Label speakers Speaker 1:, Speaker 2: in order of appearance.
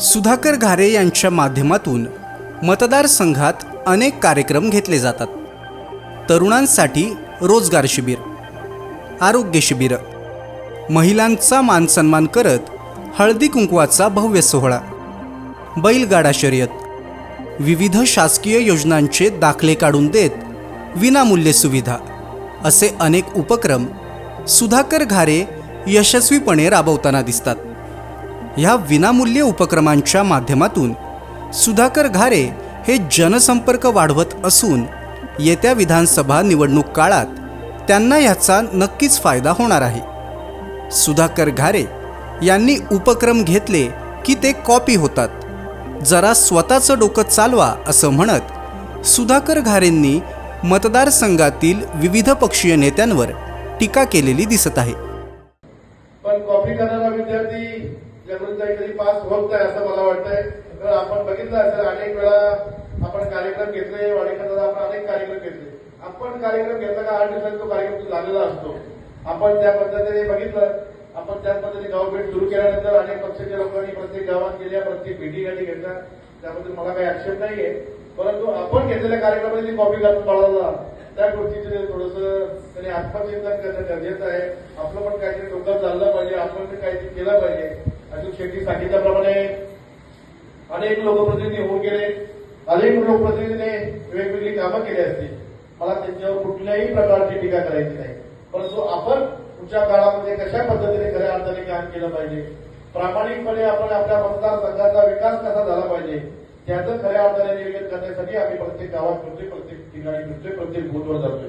Speaker 1: सुधाकर घारे यांच्या माध्यमातून मतदारसंघात अनेक कार्यक्रम घेतले जातात. तरुणांसाठी रोजगार शिबिर आरोग्य शिबिरं महिलांचा मानसन्मान करत हळदी कुंकवाचा भव्य सोहळा बैलगाडा शर्यत विविध शासकीय योजनांचे दाखले काढून देत विनामूल्य सुविधा असे अनेक उपक्रम सुधाकर घारे यशस्वीपणे राबवताना दिसतात. ह्या विनामूल्य उपक्रमांच्या माध्यमातून सुधाकर घारे हे जनसंपर्क वाढवत असून येत्या विधानसभा निवडणूक काळात त्यांना ह्याचा नक्कीच फायदा होणार आहे. सुधाकर घारे यांनी उपक्रम घेतले की ते कॉपी होतात. जरा स्वतःचं डोकं चालवा असं म्हणत सुधाकर घारेंनी मतदारसंघातील विविध पक्षीय नेत्यांवर टीका केलेली दिसत आहे.
Speaker 2: पण कॉपी करणारा विद्यार्थी ज्याकडून काहीतरी पास होत आहे असं मला वाटतंय. तर आपण बघितलं असेल अनेक वेळा आपण कार्यक्रम घेतले वाडेकरला आपण अनेक कार्यक्रम घेतले. आपण कार्यक्रम घेतला का आठ दिवसात तो कार्यक्रम झालेला असतो. आपण त्या पद्धतीने बघितलं आपण त्याच पद्धतीने गाव भेट सुरू केल्यानंतर अनेक पक्षाच्या लोकांनी प्रत्येक गावात गेल्या प्रत्येक भेटीगाठी घेतल्या. त्याबद्दल मला काही आक्षेप नाहीये. परंतु आपण घेतलेल्या कार्यक्रमात जी कॉपी घालून पळाला त्या गोष्टीचे थोडस त्यांनी आत्मचिंतन करणं गरजेचं आहे आपलं पण काहीतरी डोकं चाललं पाहिजे आपण पण काहीतरी केलं पाहिजे. अजून शेट्टी सांगितल्याप्रमाणे अनेक लोकप्रतिनिधी होऊन गेले. अनेक लोकप्रतिनिधीने वेगवेगळी कामं केली असतील. मला त्यांच्यावर कुठल्याही प्रकारची टीका करायची नाही. परंतु आपण पुढच्या काळामध्ये कशा पद्धतीने खऱ्या अर्थाने काम केलं पाहिजे? प्रामाणिकपणे आपण आपल्या मतदारसंघाचा विकास कसा झाला पाहिजे? त्याचं खऱ्या अर्थाने नियोजन करण्यासाठी आम्ही प्रत्येक गावात फिरतोय प्रत्येक ठिकाणी फिरतोय प्रत्येक बूथवर जातोय.